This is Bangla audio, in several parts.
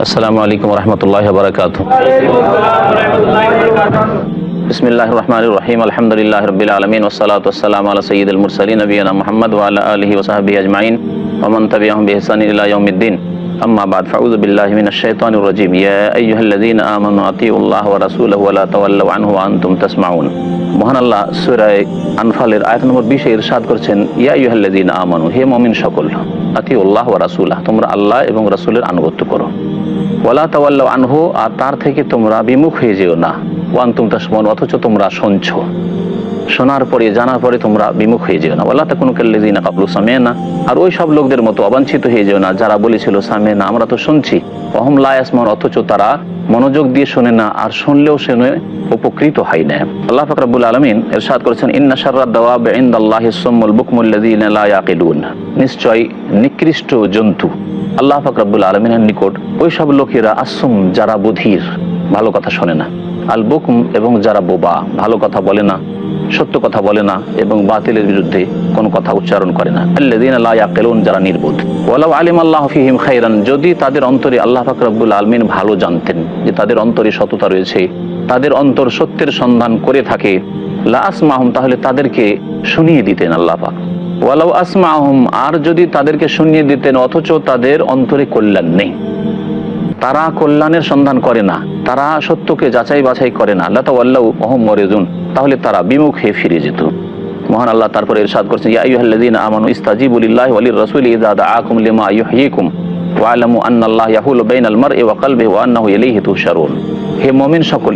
আসসালামু আলাইকুম রহমতুল্লাহ বারকাত বিসমিল্লাহ রহমান রহিম আলহামদুলিল্লাহ রবিল আলমিন ওসালাত ওসালাম আলা সঈদ মুরসালী নবীনা মোহাম্মদ ওয়ালা আলহি ওসাহাবি আজমাইন ওমন তবিয়াহম বিহসান ইলা ইয়াউমিদ্দিন أما بعد فأعوذ بالله من الشيطان الرجيم يا أيها الذين آمنوا أطيعوا الله ورسوله ولا تولوا عنه وأنتم تسمعون মহান আল্লাহ সূরায়ে আনফালের আয়াত নম্বর 20 এ ইরশাদ করেছেন ইয়া আইয়ুহাল্লাযীনা আমানু হে মুমিন সকল আতিউল্লাহ ওয়া রাসূলাহ তোমরা আল্লাহ এবং রাসূলের আনুগত্য করো ওয়ালা তাওয়াল্লাউ আনহু, আর তার থেকে তোমরা বিমুখ হয়ে যেও না। ওয়ান ওয়ান্তুম তাসমাউন অথচ তোমরা শুনছো। শোনার পরে, জানার পরে তোমরা বিমুখ হয়ে যেও না। ওয়ালা তাকুনু কাল্লাযীনা কাবলু সামিনা, আর ওই সব লোকদের মতো অবাঞ্ছিত হয়ে যেও না, যারা বলেছিল, সামিনা, আমরা তো শুনছি। অহম লা ইয়াসমাউন, অথচ তারা মনোযোগ দিয়ে শোনে না, আর শুনলেও শুনে উপকৃত হয় না। আল্লাহ পাক রব্বুল আলামিন ইরশাদ করেছেন, ইন্না ইয়াকিলুন। নিশ্চয় নিকৃষ্ট জন্তু। আল্লাহ পাক রব্বুল আলামিনের নিকট ওই সব লোকেরা আসুম যারা বধির, ভালো কথা শোনে না। আল বুকম এবং যারা বোবা, ভালো কথা বলে না, সত্য কথা বলে না এবং বাতিলের বিরুদ্ধে কোনো কথা উচ্চারণ করে না। ইয়াকিলুন যারা নির্বোধ। ওয়ালাউ আলিম আল্লাহ ফিহিম খাইরান যদি তাদের অন্তরে আল্লাহ পাক রব্বুল আলামিন ভালো জানতেন, যে তাদের অন্তরে সততা রয়েছে, তাদের অন্তর সত্যের সন্ধান করে থাকে, লা আসমাহুম, তাহলে তাদেরকে শুনিয়ে দিতেন আল্লাহ পাক। ওয়ালাউ আহম আর যদি তাদেরকে শুনিয়ে দিতেন, অথচ তাদের অন্তরে কল্যাণ নেই। তারা কল্যাণের সন্ধান করে না, তারা সত্যকে যাচাই বাছাই করে না। আল্লাহ আল্লাহ অহম মরেজুন তাহলে তারা বিমুখ ফিরে যেত। মহান আল্লাহ তারপরে ইরশাদ করছেন, ইয়া আইয়ুহাল্লাযীনা আমানু ইস্তাজিবু লিল্লাহি ওয়ালির রাসূলি ইযা দাআকুম লিমা ইউহয়িকুম ওয়ালামু আন্নাল্লাহ ইয়াহুলু ওয়া ওয়া আন্নাহু ইলাইহি তুহশারুন হে মুমিন সকল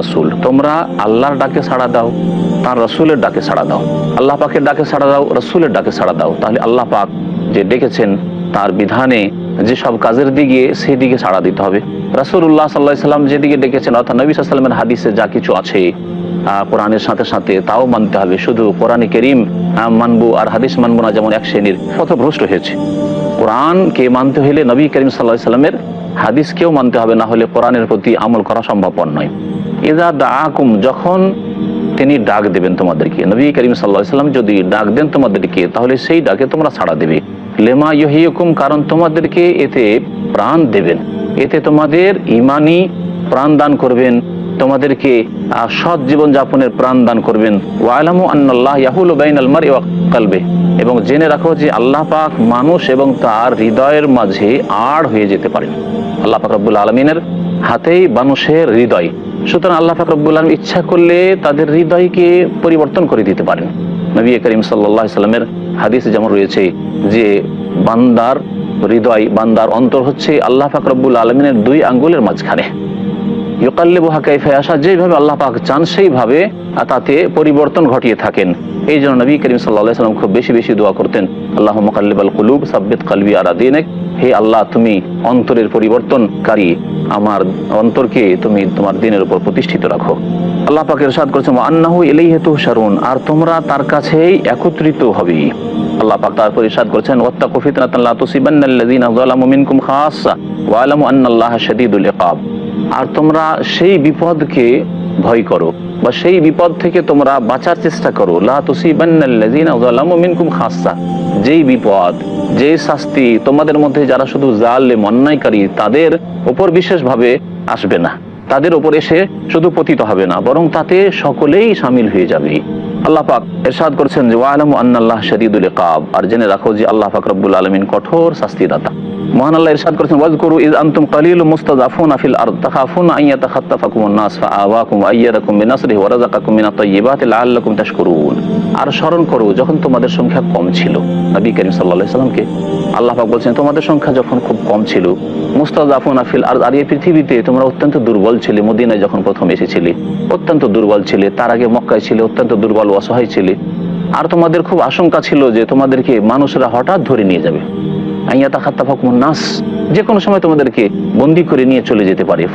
রাসূল তোমরা আল্লাহর ডাকে সাড়া দাও, তার রাসূলের ডাকে সাড়া দাও। আল্লাহ পাকের ডাকে সাড়া দাও, রাসূলের ডাকে সাড়া দাও। তাহলে আল্লাহ পাক যে ডেকেছেন, তার বিধানে যেসব কাজের দিকে সেই দিকে সাড়া দিতে হবে। রাসুল্লাহ সাল্লাহ সাল্লাম যেদিকে ডেকেছেন, অর্থাৎ নবী সাল্লামের হাদিসে যা কিছু আছে কোরআনের সাথে সাথে তাও মানতে হবে। শুধু কোরআনে করিম মানবো আর হাদিস মানবো না, যেমন এক শ্রেণির পথভ্রষ্ট হয়েছে। কোরআনকে মানতে হলে নবী করিম সাল্লাহ সাল্লামের হাদিসকেও মানতে হবে, না হলে কোরআনের প্রতি আমল করা সম্ভবপর নয়। এদা দা আকুম যখন তিনি ডাক দেবেন তোমাদেরকে, নবী করিম সাল্লাহ সাল্লাম যদি ডাক দেন তোমাদেরকে, তাহলে সেই ডাকে তোমরা সাড়া দেবে। লেমা ইহিয়কুম কারণ তোমাদেরকে এতে প্রাণ দেবেন। এতে তোমাদের ইমানি প্রাণ দান করবেন। তোমাদেরকে সৎ জীবন যাপনের প্রাণ দান করবেন। ওয়ালামু আন্নাল্লাহ ইয়াহুল বাইন আলমার কালবে। এবং জেনে রাখো যে আল্লাহ পাক মানুষ এবং তার হৃদয়ের মাঝে আড় হয়ে যেতে পারেন আল্লাহ পাক রব্বুল আলমিনের হাতেই মানুষের হৃদয়। সুতরাং আল্লাহ পাক রব্বুল আলম ইচ্ছা করলে তাদের হৃদয়কে পরিবর্তন করে দিতে পারেন। নবী করিম সাল্লাহ সাল্লামের হাদিসে যেমন রয়েছে যে বান্দার হৃদয়, বান্দার অন্তর হচ্ছে আল্লাহ পাক রব্বুল আলমিনের দুই আঙ্গুলের মাঝখানে। আসা যেভাবে আল্লাহ পাক চান সেইভাবে তাতে পরিবর্তন ঘটিয়ে থাকেন। এই জন্য নবী করিম সাল্লাহ সাল্লাম খুব বেশি বেশি দোয়া করতেন আল্লাহ কুলুব কালবি দিনেক, হে আল্লাহ, তুমি অন্তরের পরিবর্তনকারী, আমার অন্তরকে তুমি তোমার দিনের উপর প্রতিষ্ঠিত রাখো। আল্লাহ পাক ইরশাদ করেছেন আন্নাহু ইলাইহি তুহশারুন আর তোমরা তার কাছেই একত্রিত হবে। আল্লাহ পাক তারপর ইরশাদ করেছেন, ওয়াত্তাকু তুসিবান্নাল্লাযীনা যালামু মিনকুম খাসসা ওয়া আলামু আন্নাল্লাহা শাদীদুল ইকাব। আর তোমরা সেই বিপদকে ভয় করো বা সেই বিপদ থেকে তোমরা বাঁচার চেষ্টা করো। খাসসা। যেই বিপদ যে শাস্তি তোমাদের মধ্যে যারা শুধু জালে মন্যায়কারী তাদের উপর বিশেষভাবে আসবে না। তাদের ওপর এসে শুধু পতিত হবে না, বরং তাতে সকলেই সামিল হয়ে যাবে। আল্লাহ পাক এরশাদ করছেন যে, ওয়ালামু আন্নাল্লাহ শাদীদুল ইকাব। আর জেনে রাখো যে, আল্লাহ পাক রব্বুল আলামিন কঠোর শাস্তিদাতা। মহান আল্লাহ ইরশাদ করেছেন, ওয়াজকুরু ইজ আনতুম কালিলুম মুস্তাযাফুনা ফিল আরদ। তাখাফুনা ওয়া লাআল্লাকুম তাশকুরুন। আর স্মরণ করো, যখন তোমাদের সংখ্যা কম ছিল, নবী করিম সাল্লাল্লাহু আলাইহি সাল্লামকে, আল্লাহ পাক বলছেন, তোমাদের সংখ্যা যখন খুব কম ছিল আর আর এই পৃথিবীতে তোমরা অত্যন্ত দুর্বল ছিলে, মদিনায় যখন প্রথম এসেছিলে। অত্যন্ত দুর্বল ছিলে, তার আগে মক্কায় ছিলে, অত্যন্ত দুর্বল অসহায় ছিলে। আর তোমাদের খুব আশঙ্কা ছিল যে তোমাদেরকে মানুষরা হঠাৎ ধরে নিয়ে যাবে। নাস, যে কোনো সময় তোমাদেরকে বন্দি করে নিয়ে চলে যেতে পারে।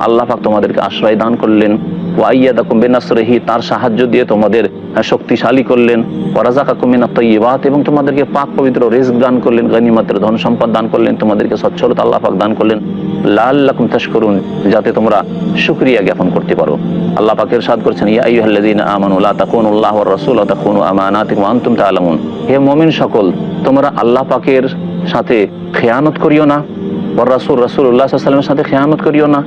আল্লাহ পাক তোমাদেরকে আশ্রয় দান করলেন। ওয়া তার সাহায্য দিয়ে তোমাদের শক্তিশালী করলেন। তাইয়্যিবাত এবং তোমাদেরকে পাক পবিত্র রিজক দান করলেন, গনিমতের ধন সম্পদ দান করলেন, তোমাদেরকে সচ্ছলতা আল্লাহ পাক দান করলেন। লাল্লাকুম তাশকুরুন, যাতে তোমরা শুকরিয়া জ্ঞাপন করতে পারো। আল্লাহ পাকের সাদ করছেন, ইয়া আইয়ুহাল্লাযীনা আমানু, লা তাকুনুল্লাহ ওয়ার রাসূল ওয়া তাকুনু আমানাতিকুম ওয়া আনতুম তাআলামুন। হে মুমিন সকল, তোমরা আল্লাহ পাকের সাথে খেয়ানত করিও না। রাসুল রাসুল্লাহ সাল্লামের সাথে করিও না।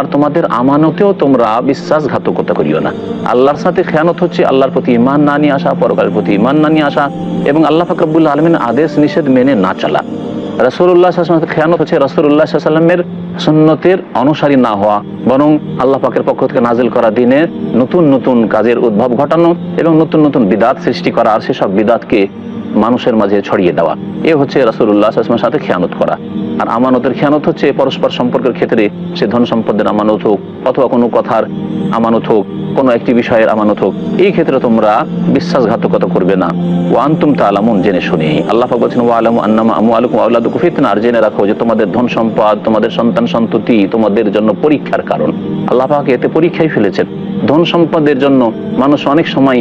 আর তোমাদের আমানতেও তোমরা বিশ্বাসঘাতকতা করিও না। আল্লাহর সাথে খেয়ানত হচ্ছে আল্লাহর প্রতি ইমান না নিয়ে আসা, পরকালের প্রতি ইমান না নিয়ে আসা, এবং আল্লাহ আলমিন আদেশ, নিষেধ মেনে না চলা। রসুল্লাহ খেয়ানত হচ্ছে রসুল্লাহ সাল্লামের অনুসারী না হওয়া, বরং আল্লাহ পাকের পক্ষ থেকে নাজিল করা দিনে নতুন নতুন কাজের উদ্ভব ঘটানো, এবং নতুন নতুন বিদাত সৃষ্টি করা, আর সেসব বিদাতকে মানুষের মাঝে ছড়িয়ে দেওয়া। এ হচ্ছে রাসুল্লাহ আসলামের সাথে খেয়ানত করা। আর আমানতের খেয়ানত হচ্ছে পরস্পর সম্পর্কের ক্ষেত্রে সে ধন সম্পদের আমানত হোক অথবা কোনো কথার আমানত হোক কোনো একটি বিষয়ের আমানত হোক, এই ক্ষেত্রে তোমরা বিশ্বাসঘাতকতা করবে না। ও আন্তুম তালামুন জেনে শুনি। আল্লাহ বলছেন ওয়া আলামু আন্নামা আমু আলাইকুম আউলাদুকুম ফিতনা। আর জেনে রাখো যে তোমাদের ধন সম্পদ, তোমাদের সন্তান সন্ততি তোমাদের জন্য পরীক্ষার কারণ। আল্লাহ পাক এতে পরীক্ষায় ফেলেছেন। ধন সম্পদের জন্য মানুষ অনেক সময়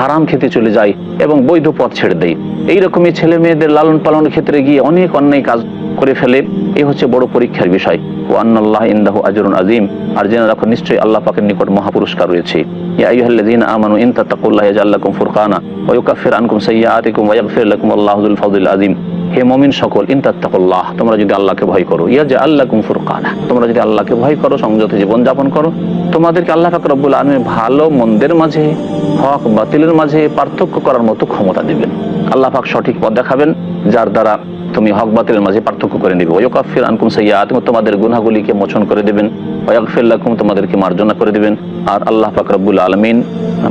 হারাম খেতে চলে যায় এবং বৈধ পথ ছেড়ে দেয়। এইরকমই ছেলে মেয়েদের লালন পালনের ক্ষেত্রে গিয়ে অনেক অন্যায় কাজ করে ফেলে। এ হচ্ছে বড় পরীক্ষার বিষয়। আন্নাল্লাহ ইন্দাহু আজরুন আজিম আর জেনে রাখো, নিশ্চয়ই আল্লাহ পাকের নিকট মহাপুরস্কার রয়েছে। ইয়া আইয়ুহাল্লাযীনা আমানু, ইন তাত্তাকুল্লাহ ইয়াজআল লাকুম ফুরকানা ওয়া ইউকাফির আনকুম ওয়া লাকুম আল্লাহু যুল ফাযলিল আযীম। হে সকল তোমরা যদি আল্লাহকে ভয় করো লাকুম ফুরকানা, তোমরা যদি আল্লাহকে ভয় করো, সংযত জীবন যাপন করো, তোমাদেরকে আল্লাহ পাক রব্বুল ভালো, মন্দের মাঝে, হক বাতিলের মাঝে পার্থক্য করার মতো ক্ষমতা দিবেন। আল্লাহ পাক সঠিক পথ দেখাবেন, যার দ্বারা তুমি হক বাতিলের মাঝে পার্থক্য করে নিবে। ওয়াকাফির আনকুম সাইয়াত তোমাদের গুনাহগুলিকে মোচন করে দেবেন। ওয়াগফির লাকুম, তোমাদেরকে মার্জনা করে দিবেন। আর আল্লাহ পাক রব্বুল আলামিন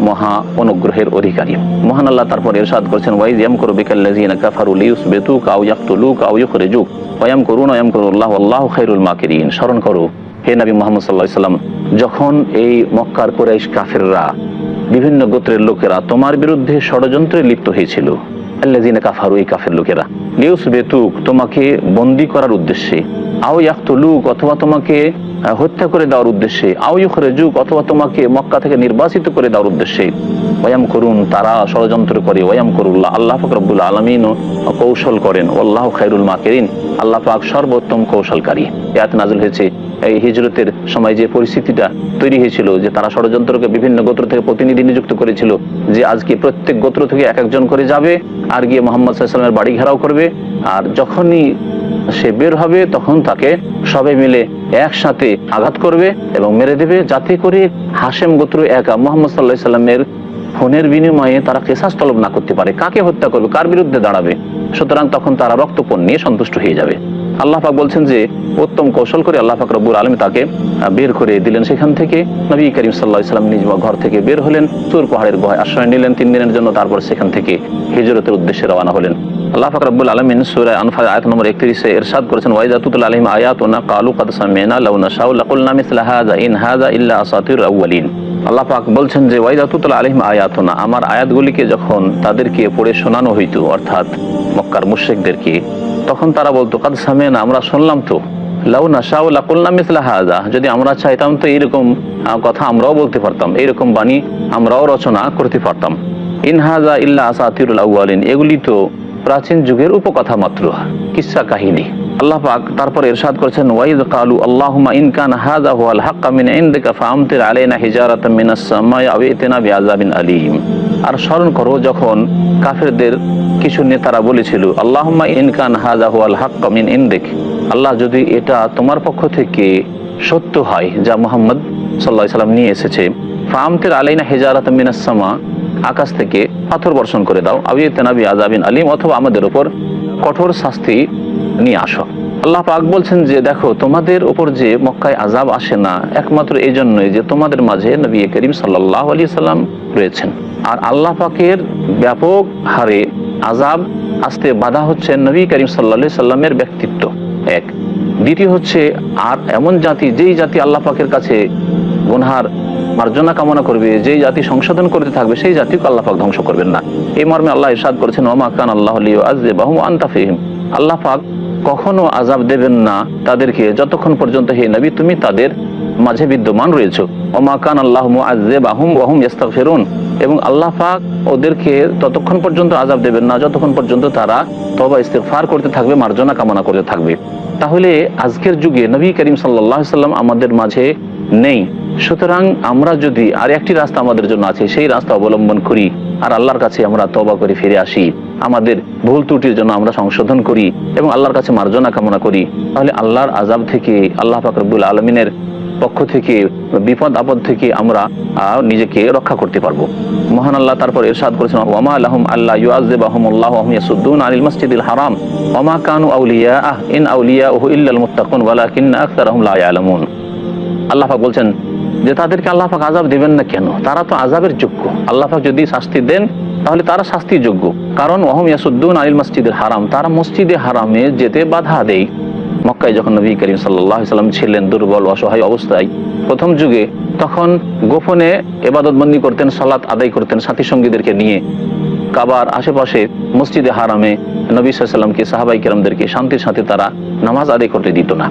মহা অনুগ্রহের অধিকারী। মহান আল্লাহ তারপর ইরশাদ করেছেন, ওয়াইজ ইয়ামকুরু বিকাল্লাযিনা কাফারু লিয়ুসবিতুকা আও ইয়াকতুলুকা আও ইউখরিজুক। ওয়ায়াম করুন ওয়ায়াম করুল্লাহ আল্লাহু খায়রুল মাকিরিন। স্মরণ করো, হে নবী মুহাম্মদ সাল্লাল্লাহু আলাইহি সাল্লাম যখন এই মক্কার কুরাইশ কাফেররা বিভিন্ন গোত্রের লোকেরা তোমার বিরুদ্ধে ষড়যন্ত্রে লিপ্ত হয়েছিল আল্লাযিনা কাফারু, এই কাফের লোকেরা। বেতুক তোমাকে বন্দি করার উদ্দেশ্যে। আও অথবা তোমাকে হত্যা করে দেওয়ার উদ্দেশ্যে। আও অথবা তোমাকে মক্কা থেকে নির্বাসিত করে দেওয়ার উদ্দেশ্যে। ওয়াম করুন, তারা ষড়যন্ত্র করে। ওয়াম করুল্লাহ, আল্লাহ পাক রব্বুল আলামিনও কৌশল করেন। আল্লাহ খায়রুল মাকিরিন, আল্লাহ পাক সর্বোত্তম কৌশলকারী। এত নাজল হয়েছে এই হিজরতের সময় যে পরিস্থিতিটা তৈরি হয়েছিল, যে তারা ষড়যন্ত্রকে বিভিন্ন গোত্র থেকে প্রতিনিধি নিযুক্ত করেছিল, যে আজকে প্রত্যেক গোত্র থেকে এক একজন করে যাবে আর গিয়ে মোহাম্মদ সাল্লামের বাড়ি ঘেরাও করবে? আর যখনই সে বের হবে, তখন তাকে সবাই মিলে একসাথে আঘাত করবে এবং মেরে দেবে। যাতে করে হাসেম গোত্র একা মোহাম্মদ সাল্লাহ সাল্লামের খুনের বিনিময়ে তারা কেসাস তলব না করতে পারে। কাকে হত্যা করবে? কার বিরুদ্ধে দাঁড়াবে? সুতরাং তখন তারা রক্তপণ নিয়ে সন্তুষ্ট হয়ে যাবে। আল্লাহ বলছেন যে, উত্তম কৌশল করে আল্লাহ পাক রব্বুল আলমী তাকে বের করে দিলেন। সেখান থেকে নবী করিম সাল্লাহ ইসলাম নিজ ঘর থেকে বের হলেন তুর পাহাড়ের গুহায় আশ্রয় নিলেন, তিন দিনের জন্য তারপর সেখান থেকে হিজরতের উদ্দেশ্যে রওনা হলেন। আল্লাহ পাক রব্বুল আলমিন সুরা আনফাল আয়াত নম্বর একত্রিশে এরশাদ করেছেন ওয়াইদাতুল আলহিম আয়াতুনা কালু কাদ সামিনা লাউনা শাউ লাকুলনা মিসলা হাযা, ইন হাযা ইল্লা আসাতির আউয়ালিন আল্লাহ পাক বলছেন যে ওয়াইদাতুল আলহিম আয়াতুনা, আমার আয়াতগুলিকে যখন তাদেরকে পড়ে শোনানো হইতো, অর্থাৎ মক্কার মুশরিকদেরকে তখন তারা বলতো, কাদ সামিনা আমরা শুনলাম তো। যদি আমরা চাইতাম তো এইরকম কথা আমরাও বলতে পারতাম, এইরকম বাণী আমরাও রচনা করতে পারতাম। ইন ইল্লা আসাতিরুল আউয়ালিন, এগুলি তো প্রাচীন যুগের উপকথা মাত্র কিসসা কাহিনী। আল্লাহ তারপর ইরশাদ করেছেন, ওয়াইদ কালু হাযা হুয়াল হাক্কা মিন ফাআমতির আলাইনা হিজারাতাম মিনাস বিআযাবিন আলীম। আর স্মরণ করো, যখন কাফেরদের কিছু নেতারা বলেছিল, আল্লাহুম্মা ইন কান হাযা হুয়াল হাক্কা মিন ইনদিক আল্লাহ যদি এটা তোমার পক্ষ থেকে সত্য হয়, যা মোহাম্মদ সাল্লাহ সাল্লাম নিয়ে এসেছে ফামতের আলাইনা হেজারাত মিনাস সামা, আকাশ থেকে পাথর বর্ষণ করে দাও আবিয়ে তেনাবি আজাবিন আলিম, অথবা আমাদের ওপর কঠোর শাস্তি নিয়ে আসো। আল্লাহ পাক বলছেন যে, দেখো, তোমাদের ওপর যে মক্কায় আজাব আসে না, একমাত্র এই জন্যই যে তোমাদের মাঝে নবী করিম সাল্লাহ আলী সাল্লাম রয়েছেন। আর আল্লাহ পাকের ব্যাপক হারে আজাব আসতে বাধা হচ্ছে নবী করিম সাল্লাহ সাল্লামের ব্যক্তিত্ব। এক। দ্বিতীয় হচ্ছে, আর এমন জাতি যেই জাতি আল্লাহ পাকের কাছে গুনহার মার্জনা কামনা করবে, যেই জাতি সংশোধন করতে থাকবে, সেই জাতিকে আল্লাহ পাক ধ্বংস করবেন না। এই মর্মে আল্লাহ ইরশাদ করেছেন ওমা কান আল্লাহ আজে বাহু আন্তাফিহিম আল্লাহ পাক কখনো আজাব দেবেন না তাদেরকে, যতক্ষণ পর্যন্ত হে নবী, তুমি তাদের মাঝে বিদ্যমান রয়েছে। ওমা কান আল্লাহ আজে বাহুম ওহুম ইস্তাগফিরুন এবং আল্লাহ পাক ওদেরকে ততক্ষণ পর্যন্ত আজাব দেবেন না, যতক্ষণ পর্যন্ত তারা তবা ইস্তেগফার করতে থাকবে, মার্জনা কামনা করতে থাকবে। তাহলে আজকের যুগে নবী করিম সাল্লাহ সাল্লাম আমাদের মাঝে নেই। সুতরাং আমরা যদি আর একটি রাস্তা আমাদের জন্য আছে, সেই রাস্তা অবলম্বন করি আর আল্লাহর কাছে আমরা তবা করে ফিরে আসি, আমাদের ভুল ত্রুটির জন্য আমরা সংশোধন করি এবং আল্লাহর কাছে মার্জনা কামনা করি, তাহলে আল্লাহর আজাব থেকে আল্লাহ ফাকরবুল আলমিনের পক্ষ থেকে, বিপদ আপদ থেকে আমরা নিজেকে রক্ষা করতে পারব। মহান আল্লাহ তারপর এরশাদ করেছেন ওমা আলহম আল্লাহ ইউআজবাহমুল্লাহ ইয়াসুদ্দুন আনিল মসজিদুল হারাম ওমা কানু আউলিয়া আহ ইন আউলিয়া ওহু ইল্লাল মুত্তাকুন, ওয়ালাকিন্না আকতারহুম লা ইয়ালামুন। আল্লাহ বলছেন, যে তাদেরকে আল্লাহ পাক আজাব দিবেন না কেন? তারা তো আজাবের যোগ্য। আল্লাহ পাক যদি শাস্তি দেন, তাহলে তারা শাস্তির যোগ্য। কারণ ওহম ইয়াসুদ্দুন আনিল মসজিদুল হারাম, তারা মসজিদে হারামে যেতে বাধা দেয়। মক্কায় যখন নবী করিম সাল্লাহ সাল্লাম ছিলেন দুর্বল, অসহায় অবস্থায়, প্রথম যুগে তখন গোপনে এবাদতবন্দি করতেন, সালাত আদায় করতেন সাথী সঙ্গীদেরকে নিয়ে। কাবার আশেপাশে মসজিদে হারামে নবী সাল্লামকে সাহাবাই কেরামদেরকে শান্তির সাথে তারা নামাজ আদায় করতে দিত না।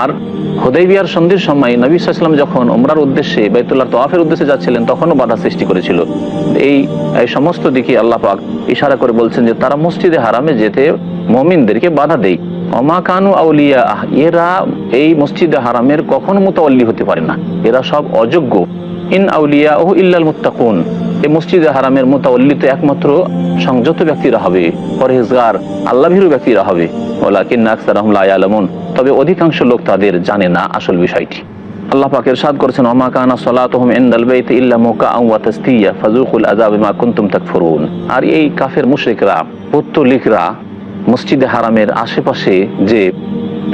আর হুদাইবিয়ার সন্ধির সময় নবী সাল্লাম যখন ওমরার উদ্দেশ্যে বাইতুল্লাহ তোয়াফের উদ্দেশ্যে যাচ্ছিলেন, তখনও বাধা সৃষ্টি করেছিল। এই এই সমস্ত দিকে আল্লাহ পাক ইশারা করে বলছেন যে তারা মসজিদে হারামে যেতে মমিনদেরকে বাধা দেয় অমা কানু আউলিয়া এরা এই মসজিদে হারামের কখনো মুতাওয়াল্লি হতে পারে না। এরা সব অযোগ্য। ইন আউলিয়া ও ইল্লাল মুত্তাকুন। এই মসজিদে হারামের মোতাল্লিত একমাত্র সংযত ব্যক্তিরা হবে, পরহেজগার আল্লাহ ভীরু ব্যক্তিরা হবে। ওলা কিন্না আকসার আলমুন তবে অধিকাংশ লোক তাদের জানে না আসল বিষয়টি। আল্লাহ পাক ইরশাদ করেছেন ওমা কানা সালাতুহুম ইনদাল বাইতি ইল্লা মুকাআ ওয়া তাসদিয়া ফাযুকুল আযাব বিমা কুনতুম তাকফুরুন। আর এই কাফের মুশরিকরা, পত্তলিকরা মসজিদে হারামের আশেপাশে যে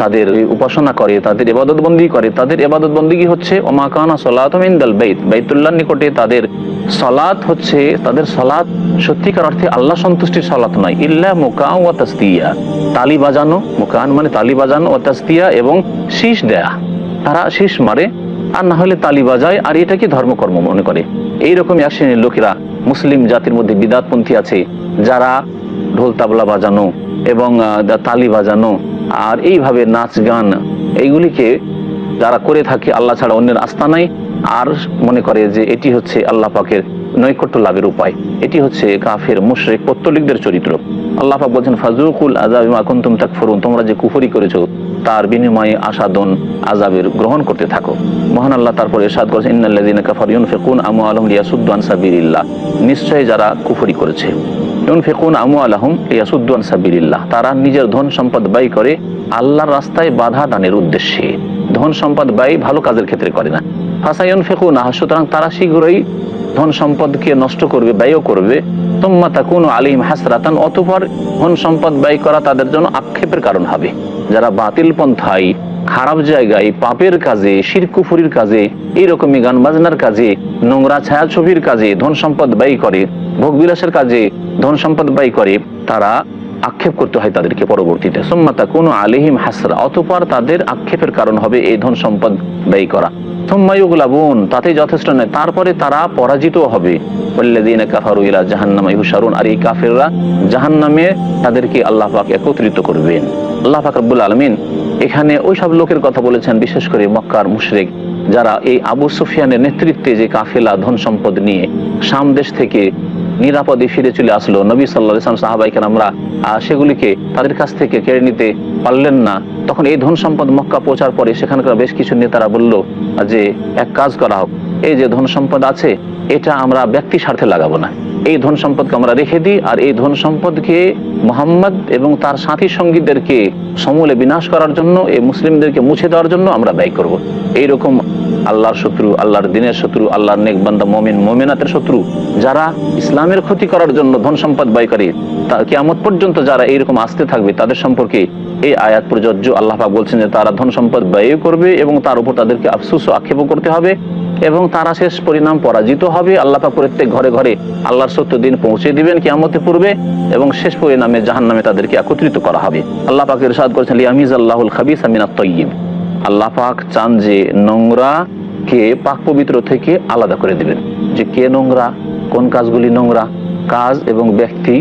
তাদের উপাসনা করে, তাদের এবাদত বন্দী করে, তাদের এবাদত বন্দী হচ্ছে? ওমাকানা সলাত ইনদাল বাইত। বাইতুল্লাহ নিকটে তাদের সলাত হচ্ছে, তাদের সলাত সত্যিকার অর্থে আল্লাহ সন্তুষ্টির সলাত নয়, ইল্লা মুকা ও তাস্তিয়া তালি বাজানো, মুকান মানে তালি বাজানো ও তাস্তিয়া এবং শীষ দেয়া। তারা শীষ মারে, আর না হলে তালি বাজায়, আর এটাকে ধর্মকর্ম মনে করে? এইরকম এক শ্রেণির লোকেরা মুসলিম জাতির মধ্যে বিদাতপন্থী আছে, যারা ঢোল তাবলা বাজানো এবং তালি বাজানো আর এইভাবে নাচ গান এইগুলিকে যারা করে থাকে আল্লাহ ছাড়া অন্যের আস্থা নাই। আর মনে করে যে এটি হচ্ছে আল্লাহ পাকের নৈকট্য লাভের উপায়। এটি হচ্ছে কাফের, মুশরিক, পত্তলিকদের চরিত্র। আল্লাহ পাক বলছেন ফাজুকুল আজাবিমা কুনতুম তাকফুরুন তোমরা যে কুফরি করেছ, তার বিনিময়ে আসাদন আজাবের গ্রহণ করতে থাকো। মহান আল্লাহ তারপর এরশাদ করেছেন, ইন্নাল্লাযীনা কাফারু ইউনফিকুন আমওয়ালাহুম লিয়াসুদ্দু আন সাবিলিল্লাহ নিশ্চয় যারা কুফরি করেছে। ইউনফিকুন সাবিলিল্লাহ তারা নিজের ধন সম্পদ ব্যয় করে আল্লাহর রাস্তায় বাধা দানের উদ্দেশ্যে। ধন সম্পদ ব্যয় ভালো কাজের ক্ষেত্রে করে না। ফাসাইন ফেকুন সুতরাং তারা শীঘ্রই ধন সম্পদকে নষ্ট করবে, ব্যয়ও করবে। তোমা তাকুন আলিম হাসরাতান, অতপর ধন সম্পদ ব্যয় করা তাদের জন্য আক্ষেপের কারণ হবে। যারা বাতিল পন্থায় খারাপ জায়গায়, পাপের কাজে, শিরকুফুরির কাজে, এইরকমই গান বাজনার কাজে, নোংরা ছায়াছবির কাজে ধন সম্পদ ব্যয় করে, ভোগবিলাসের কাজে ধন সম্পদ ব্যয় করে, তারা আক্ষেপ করতে হয় তাদেরকে পরবর্তীতে। সোম্মাতা কোনো আলিহিম হাসরা, অতপর তাদের আক্ষেপের কারণ হবে এই ধন সম্পদ ব্যয় করা। তাতেই যথেষ্ট নয়, তারপরে তারা পরাজিত হবে। কাফেররা জাহান্নামে তাদেরকে আল্লাহ পাক একত্রিত করবেন। আল্লাহ পাক রব্বুল আলামিন এখানে ওই সব লোকের কথা বলেছেন, বিশেষ করে মক্কার মুশরিক, যারা এই আবু সুফিয়ানের নেতৃত্বে যে কাফেলা ধন সম্পদ নিয়ে শাম দেশ থেকে নিরাপদে ফিরে চলে আসলো, নবী সাল্লাহ ইসলাম সাহাবাইকে আমরা সেগুলিকে তাদের কাছ থেকে কেড়ে নিতে পারলেন না। তখন এই ধন সম্পদ মক্কা পৌঁছার পরে সেখানকার বেশ কিছু নেতারা বলল যে, এক কাজ করা হোক, এই যে ধন সম্পদ আছে, এটা আমরা ব্যক্তি স্বার্থে লাগাবো না। এই ধন সম্পদকে আমরা রেখে দিই, আর এই ধন সম্পদকে মোহাম্মদ এবং তার সাথী সঙ্গীদেরকে সমূলে বিনাশ করার জন্য, এই মুসলিমদেরকে মুছে দেওয়ার জন্য আমরা ব্যয় করব। এইরকম আল্লাহর শত্রু, আল্লাহর দিনের শত্রু, আল্লাহর নেকবান্দা মমিন, মমিনাতের শত্রু, যারা ইসলামের ক্ষতি করার জন্য ধন সম্পদ ব্যয় করে, তা কেমন পর্যন্ত যারা এইরকম আসতে থাকবে, তাদের সম্পর্কে এই আয়াত প্রযোজ্য। আল্লাহ বলছেন যে তারা ধন সম্পদ ব্যয় করবে এবং তার উপর তাদেরকে আফসুস ও আক্ষেপও করতে হবে। এবং তারা শেষ পরিণাম পরাজিত হবে। আল্লাহ পাক প্রত্যেক ঘরে ঘরে আল্লাহর সত্য দিন পৌঁছে দিবেন কিয়ামতে পূর্বে এবং শেষ পরিণামে জাহান্নামে তাদেরকে একত্রিত করা হবে। আল্লাহ পাক ইরশাদ করেছেন, লিয়ামিজ আল্লাহুল খাবিস আমিনাত তয়্যিব আল্লাহ পাক চান যে নোংরা কে পাক পবিত্র থেকে আলাদা করে দিবেন। যে কে নোংরা, কোন কাজগুলি নোংরা, কাজ এবং ব্যক্তি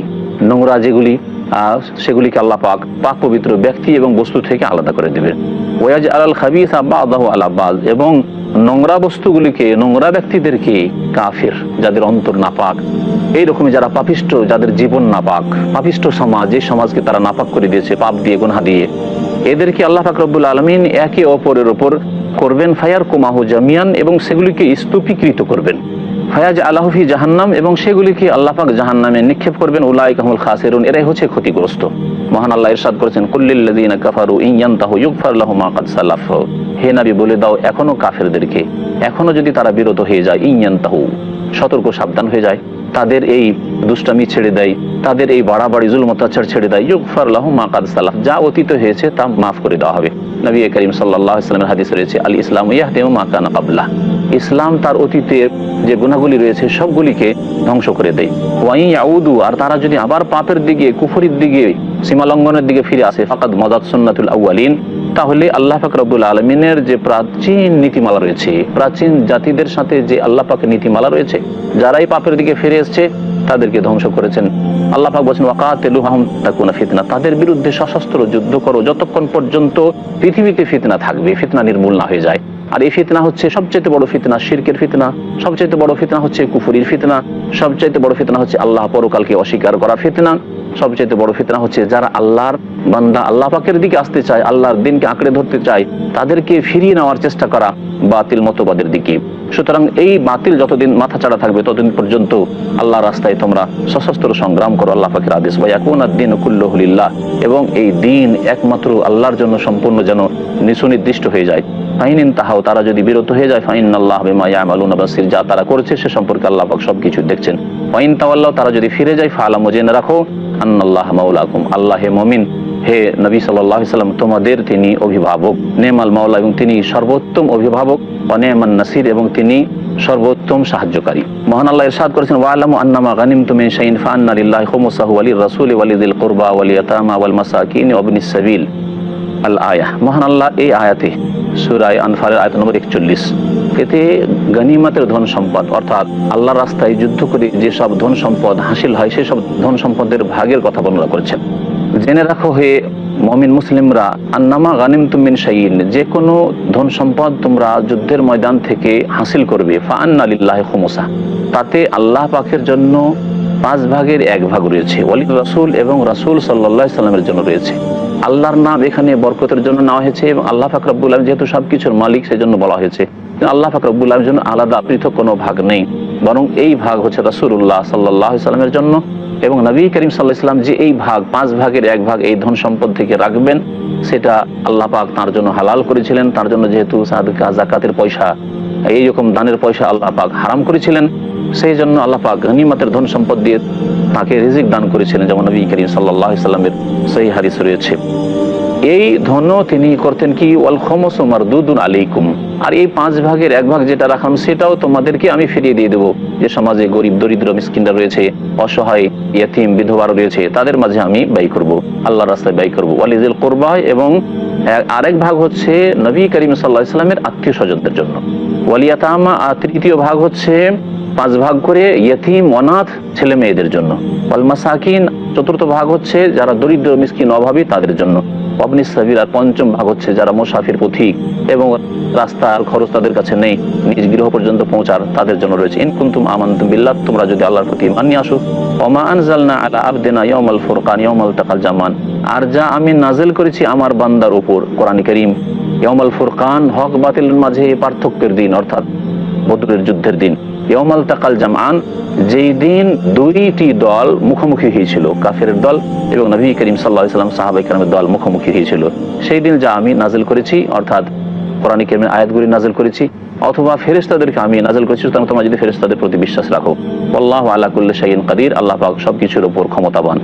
নোংরা যেগুলি সেগুলিকে আল্লাহ পাক পাক পবিত্র ব্যক্তি এবং বস্তু থেকে আলাদা করে দিবেন। ওয়াজ আলাল খাবিস আব্বা আদাহ আলাবাজ এবং নোংরা বস্তুগুলিকে, নোংরা ব্যক্তিদেরকে কাফির, যাদের অন্তর নাপাক। এইরকমই যারা পাপিষ্ট, যাদের জীবন নাপাক। পাপিষ্ট সমাজ, যে সমাজকে তারা নাপাক করে দিয়েছে, পাপ দিয়ে, গুনহা দিয়ে। এদেরকে আল্লাহ পাক রব্বুল আলমিন একে অপরের ওপর করবেন ফায়ার কুমাহু জামিয়ান এবং সেগুলিকে স্তূপীকৃত করবেন। ফায়াজ আলাহফি জাহান্নাম এবং সেগুলিকে আল্লাহাক জাহান্নামে নিক্ষেপ করবেন? উলাই কামুল খাসেরুন। এরাই হচ্ছে ক্ষতিগ্রস্ত। মহান আল্লাহ ইরশাদ করেছেন, কুল্লিল্লাযীনা কাফারু ইয়ান্তাহু ইউগফার লাহুম মা কাদ সালাফ। হে নবী, বলে দাও, এখনও কাফেরদেরকে, এখনও যদি তারা বিরত হয়ে যায় ইয়ান ইয়ান্তাহু, সতর্ক সাবধান হয়ে যায়। তাদের এই দুষ্টামি ছেড়ে দেয়, তাদের এই বাড়াবাড়ি জুল অত্যাচার ছেড়ে দেয়। ইউগফার লাহুম মা কাদ সালাফ। যা অতীত হয়েছে তা মাফ করে দেওয়া হবে। নবী করিম সাল্লাল্লাহু আলাইহি ওয়াসাল্লামের হাদিস রয়েছে, আল ইসলাম ইয়াহতিমু মা কানা কাবলা ইসলাম তার অতীতের যে গুণাগুলি রয়েছে, সবগুলিকে ধ্বংস করে দেয়। ওয়াই আউদু আর তারা যদি আবার পাপের দিকে, কুফরির দিকে, সীমালঙ্ঘনের দিকে ফিরে আসে, ফাকাদ মদাত সুন্নাতুল আউয়ালিন। তাহলে আল্লাহ পাক রব্বুল আলমিনের যে প্রাচীন নীতিমালা রয়েছে, প্রাচীন জাতিদের সাথে যে আল্লাহ পাকের নীতিমালা রয়েছে, যারাই পাপের দিকে ফিরে এসছে, তাদেরকে ধ্বংস করেছেন। আল্লাহ পাক বলছেন ওয়াকাতেলু আহম তাকুনা ফিতনা। তাদের বিরুদ্ধে সশস্ত্র যুদ্ধ করো, যতক্ষণ পর্যন্ত পৃথিবীতে ফিতনা থাকবে, ফিতনা নির্মূল না হয়ে যায়। আর এই ফিতনা হচ্ছে সবচেয়ে বড় ফিতনা, শিরকের ফিতনা। সবচেয়ে বড় ফিতনা হচ্ছে কুফুরির ফিতনা। সবচেয়ে বড় ফিতনা হচ্ছে আল্লাহ পরকালকে অস্বীকার করা ফিতনা। সবচেয়ে বড় ফিতনা হচ্ছে যারা আল্লাহর বান্দা আল্লাহ পাকের দিকে আসতে চায়, আল্লাহর দিনকে আঁকড়ে ধরতে চায়, তাদেরকে ফিরিয়ে নেওয়ার চেষ্টা করা বাতিল মতবাদের দিকে। সুতরাং এই বাতিল যতদিন মাথা চাড়া থাকবে, ততদিন পর্যন্ত আল্লাহ রাস্তায় তোমরা সশস্ত্র সংগ্রাম করো, আল্লাহ পাকের আদেশ। বা এখন দিন কুল্লহলিল্লাহ এবং এই দিন একমাত্র আল্লাহর জন্য সম্পূর্ণ যেন সুনির্দিষ্ট হয়ে যায়। ফাইনিন তাহাও, তারা যদি বিরত হয়ে যায় ফাইন আল্লাহ বেমায়ামালুন বাসির, যা তারা করেছে সে সম্পর্কে আল্লাহ পাক সবকিছু দেখছেন। ফাইন তাওয়াল্লাহ তারা যদি ফিরে যায়, ফালাম জেনে রাখো, আন্নাল্লাহ মাউলাকুম আল্লাহ মমিন। হে নবী সাল্লাহ সাল্লাম, তোমাদের তিনি অভিভাবক। নেমাল মাওলা এবং তিনি সর্বোত্তম অভিভাবক, অনেমান নাসির এবং তিনি সর্বোত্তম সাহায্যকারী। মহান আল্লাহ ইরশাদ করেছেন, ওয়ালামু আন্নামা গানিম তুমিন শাইন ফান্না লিল্লাহি খুমুসাহু ওয়ালির রাসূলি ওয়ালিদিল কুরবা ওয়াল ইয়াতামা ওয়াল মাসাকিন ওয়া ইবনিস সাবিল। আল আয়া মহান আল্লাহ, এই আয়াতে সুরায় আনফালের আয়াত নম্বর একচল্লিশ। এতে গনিমতের ধন সম্পদ, অর্থাৎ আল্লাহ রাস্তায় যুদ্ধ করে যেসব ধন সম্পদ হাসিল হয়, সেসব ধন সম্পদের ভাগের কথা বর্ণনা করেছেন। জেনে রাখো হে মমিন মুসলিমরা, আন্নামা গানিম তুমিন শাইন যে কোনো ধন সম্পদ তোমরা যুদ্ধের ময়দান থেকে হাসিল করবে ফান আলিল্লাহ খুমসা। তাতে আল্লাহ পাকের জন্য পাঁচ ভাগের এক ভাগ রয়েছে ওয়ালি রাসুল এবং রাসুল সাল্লাহ সাল্লামের জন্য রয়েছে। আল্লাহর নাম এখানে বরকতের জন্য নেওয়া হয়েছে এবং আল্লাহ ফাকরাবুল আলম যেহেতু সব কিছুর মালিক, সেজন্য বলা হয়েছে। আল্লাহ ফাকরাবুল আলমের জন্য আলাদা পৃথক কোনো ভাগ নেই, বরং এই ভাগ হচ্ছে রাসুল্লাহ সাল্লাহ সাল্লামের জন্য। এবং নবী করিম সাল্লাহ ইসলাম যে এই ভাগ, পাঁচ ভাগের এক ভাগ এই ধন সম্পদ থেকে রাখবেন, সেটা আল্লাহ পাক তার জন্য হালাল করেছিলেন। তার জন্য যেহেতু সাদকা, জাকাতের পয়সা, এই রকম দানের পয়সা আল্লাহ পাক হারাম করেছিলেন, সেই জন্য আল্লাহ পাক গনিমতের ধন সম্পদ দিয়ে তাকে রিজিক দান করেছিলেন, যেমন নবী করিম সাল্লাহ ইসলামের সেই হারিস রয়েছে। এই ধন্য তিনি করতেন কি মারদুদুন আলাইকুম। আর এই পাঁচ ভাগের এক ভাগ যেটা রাখলাম সেটাও তোমাদেরকে আমি ফিরিয়ে দিয়ে দেবো। যে সমাজে গরিব, দরিদ্র মিসকিনরা রয়েছে, অসহায়, ইয়াতিম, বিধবার রয়েছে, তাদের মাঝে আমি ব্যয় করব। আল্লাহ রাস্তায় ব্যয় করব। ওয়ালিজুল কোরবাহ এবং আরেক ভাগ হচ্ছে নবী করিম সাল্লাহ ইসলামের আত্মীয় স্বজনদের জন্য। ওয়ালিয়াতামা আর তৃতীয় ভাগ হচ্ছে পাঁচ ভাগ করে ইয়তিম, অনাথ ছেলে মেয়েদের জন্য। ওয়াল মাসাকিন, চতুর্থ ভাগ হচ্ছে যারা দরিদ্র, মিসকিন, অভাবী, তাদের জন্য। আর পঞ্চম ভাগ হচ্ছে যারা মুসাফির পথিক এবং রাস্তার খরচ তাদের কাছে নেই, নিজ গৃহ পর্যন্ত পৌঁছার তাদের জন্য রয়েছে। ইন কুন্তুম আমান্তুম বিল্লাহ, তোমরা যদি আল্লাহর প্রতি মানি আসো, ওমা আনজালনা আলা আবদিনা ইয়াউমাল ফুরকান, ইয়াউমাল তাকাল জামান। আর যা আমি নাজেল করেছি আমার বান্দার উপর, কোরআন করিম। ইয়াউমাল ফুরকান, হক বাতিলের মাঝে পার্থক্যের দিন, অর্থাৎ বদরের যুদ্ধের দিন। ইয়মাল তাকাল জামান যেই দিন দুইটি দল মুখোমুখি হয়েছিল কাফের দল এবং নবী করিম সাল্লাহ সাল্লাম সাহাবাই কালামের দল মুখোমুখি হয়েছিল। সেই দিন যা আমি নাজেল করেছি, অর্থাৎ কোরআন করিমের আয়াতগুলি নাজেল করেছি, অথবা ফেরেস্তাদেরকে আমি নাজেল করেছি, সুতরাং তোমরা যদি ফেরেস্তাদের প্রতি বিশ্বাস রাখো। আল্লাহ আল্লাহ কুল্লা শাহিন কাদির, আল্লাহ পাক সবকিছুর উপর ক্ষমতাবান।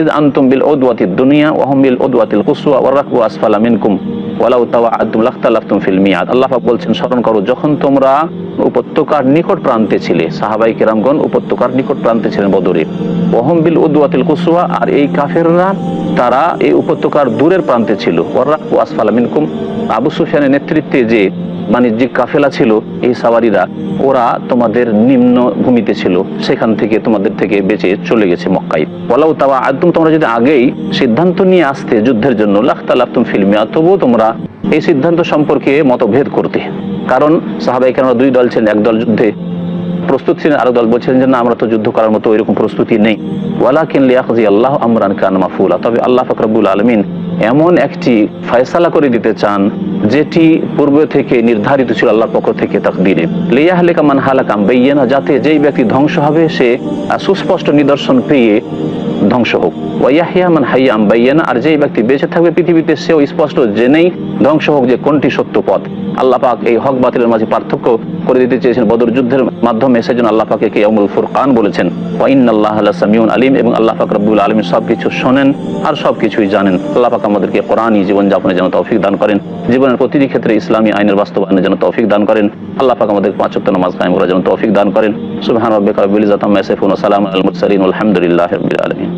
ইদ আন্তুম বিল ওদওয়াতিদ দুনিয়া ওহম বিল ওদওয়াতিল কুসুয়া ওয়া রাকবু আসফালা মিনকুম। বলছেন, স্মরণ করো, যখন তোমরা উপত্যকার নিকট প্রান্তে ছিলে, সাহাবাই কেরামগণ উপত্যকার নিকট প্রান্তে ছিলেন বদরে। ওহম বিল উদওয়াতিল কুসুয়া আর এই কাফেররা, তারা এই উপত্যকার দূরের প্রান্তে ছিল। আবু সুফিয়ানের নেতৃত্বে যে বাণিজ্যিক কাফেলা ছিল এই সাওয়ারিরা, ওরা তোমাদের নিম্ন ভূমিতে ছিল, সেখান থেকে তোমাদের থেকে বেঁচে চলে গেছে মক্কাই বলাও তাওয়া একদম তোমরা যদি আগেই সিদ্ধান্ত নিয়ে আসতে যুদ্ধের জন্য লাখতা লাফতুম ফিল্মে তবুও তোমরা এই সিদ্ধান্ত সম্পর্কে মতভেদ করতে। কারণ সাহাবাই কেন দুই দল ছিলেন, এক দল যুদ্ধে প্রস্তুত ছিলেন আরও দল বলছিলেন যে, না, আমরা তো যুদ্ধ করার মতো ওইরকম প্রস্তুতি নেই। ওয়ালা কিনলে আল্লাহ আমরান কান মাফুলা, তবে আল্লাহ ফকরবুল আলমিন এমন একটি ফয়সালা করে দিতে চান, যেটি পূর্ব থেকে নির্ধারিত ছিল আল্লাহর পক্ষ থেকে লেয়া লিয়াহলেকা মান হালাকাম বেইয়েনা, যাতে যেই ব্যক্তি ধ্বংস হবে, সে সুস্পষ্ট নিদর্শন পেয়ে ধ্বংস হোক। ওয়াহিয়া মান হাইয়া আম বাইয়ানা। আর যেই ব্যক্তি বেঁচে থাকবে পৃথিবীতে, সেও স্পষ্ট জেনেই ধ্বংস হোক যে কোনটি সত্য পথ। এই হক বাতিলের মাঝে পার্থক্য করে দিতে চেয়েছেন বদর যুদ্ধের মাধ্যমে। সেজন্য কে আমুল ফুরকান বলেছেন। আল্লাহ সামিউন আলিম এবং আল্লাহ পাক রব্বুল আলম শোনেন আর সবকিছুই জানেন। আল্লাহ পাক আমাদেরকে কোরআনই জীবনযাপনের যেন তৌফিক দান করেন। জীবনের প্রতিটি ক্ষেত্রে ইসলামী আইনের বাস্তবায়নের জন্য তৌফিক দান করেন। আল্লাহ পাক আমাদের পাঁচ ওয়াক্ত নামাজ কায়েম করার জন্য তৌফিক দান করেন। সুবহান রাব্বিকা রাব্বিল ইজ্জাতি আম্মা ইয়াসিফুন ওয়া সালামুন আলাল মুরসালিন। আলহামদুলিল্লাহি রাব্বিল আলামিন।